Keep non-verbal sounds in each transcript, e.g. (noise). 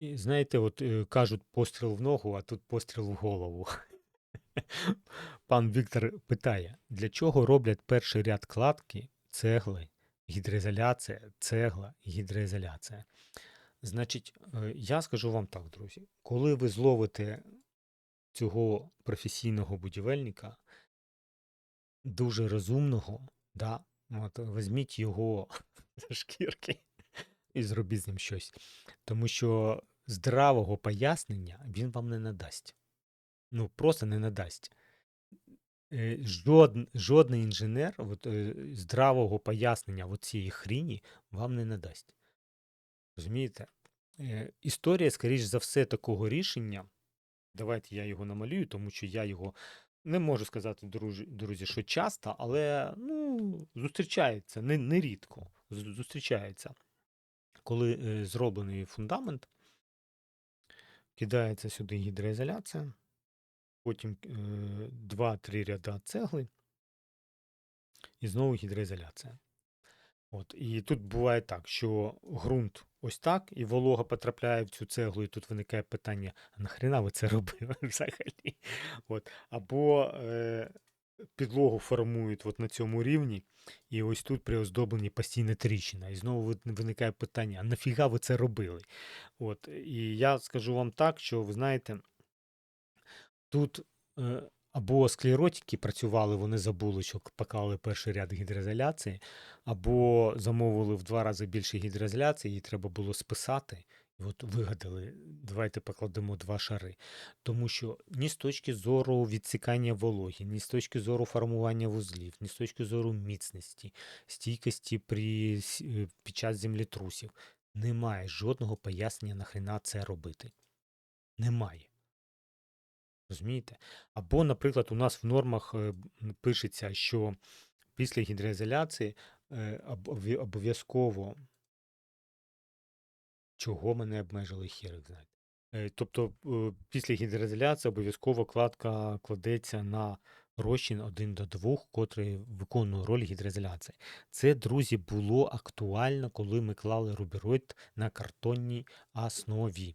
Знаєте, от е, кажуть постріл в ногу, а тут постріл в голову. (laughs) Пан Віктор питає, для чого роблять перший ряд кладки, цегли, гідроізоляція, цегла, гідроізоляція? Значить, е, я скажу вам так, друзі, коли ви зловите цього професійного будівельника, дуже розумного, да, от, візьміть його (laughs) за шкірки і зробіть з ним щось. Тому що здравого пояснення він вам не надасть. Ну, просто не надасть. Е, Жодн, жодний інженер от, е, здравого пояснення от цієї хріні вам не надасть. Розумієте? Е, Історія, скоріш за все, такого рішення. Давайте я його намалюю, тому що я його не можу сказати, друзі, друзі що часто, але ну, зустрічається не, не рідко. Зустрічається. Коли е, зроблений фундамент, кидається сюди гідроізоляція, потім е, 2-3 ряда цегли і знову гідроізоляція. От, і тут буває так, що ґрунт ось так, і волога потрапляє в цю цеглу, і тут виникає питання: а нахрена ви це (laughs) робили взагалі? От, або е, підлогу формують от на цьому рівні, і ось тут при оздобленні постійна тріщина. І знову виникає питання: а нафіга ви це робили? От, і я скажу вам так, що ви знаєте, тут. Е, або склеротики працювали, вони забули, що поклали перший ряд гідроізоляції, або замовили в два рази більше гідроізоляції, її треба було списати. От вигадали, давайте покладемо два шари. Тому що ні з точки зору відсікання вологи, ні з точки зору формування вузлів, ні з точки зору міцності, стійкості при, е, під час землетрусів немає жодного пояснення, нахрена це робити. Немає. Розумієте? Або, наприклад, у нас в нормах е, пишеться, що після гідроізоляції е, обов'язково чого мене обмежили хірик знаєте. Е, Тобто е, після гідроізоляції обов'язково кладка кладеться на розчин 1 до 2, котрий виконує роль гідроізоляції. Це, друзі, було актуально, коли ми клали рубероїд на картонній основі.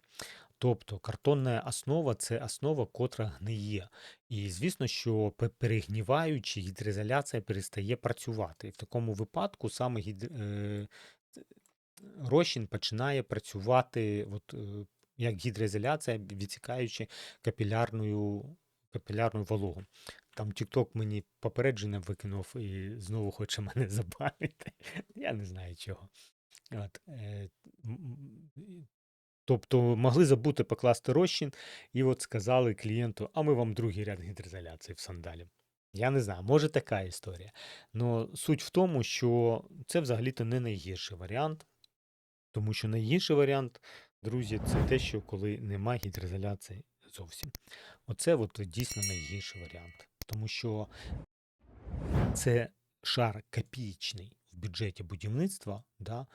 Тобто картонна основа це основа, котра гниє. І звісно, що перегніваючи, гідроізоляція перестає працювати. І в такому випадку саме гід... розчин починає працювати от, е, як гідроізоляція, відсікаючи капілярною, капілярну вологу. Там TikTok мені попередження викинув і знову хоче (laughs) мене забанити. Я не знаю чого. От, е, тобто могли забути покласти розчин, і от сказали клієнту, а ми вам другий ряд гідроізоляції в сандалі. Я не знаю, може така історія. Но суть в тому, що це взагалі-то не найгірший варіант, тому що найгірший варіант, друзі, це те, що коли немає гідроізоляції зовсім. Оце от дійсно найгірший варіант. Тому що це шар копієчний в бюджеті будівництва, да,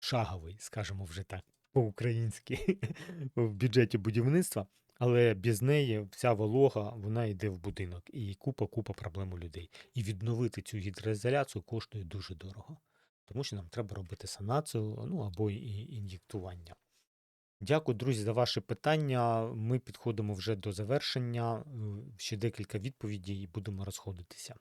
шаговий, скажімо вже так, по-українськи, (laughs) в бюджеті будівництва, але без неї вся волога вона йде в будинок і купа-купа проблем у людей. І відновити цю гідроізоляцію коштує дуже дорого, тому що нам треба робити санацію, ну або і ін'єктування. Дякую, друзі, за ваші питання. Ми підходимо вже до завершення. Е, Ще декілька відповідей і будемо розходитися.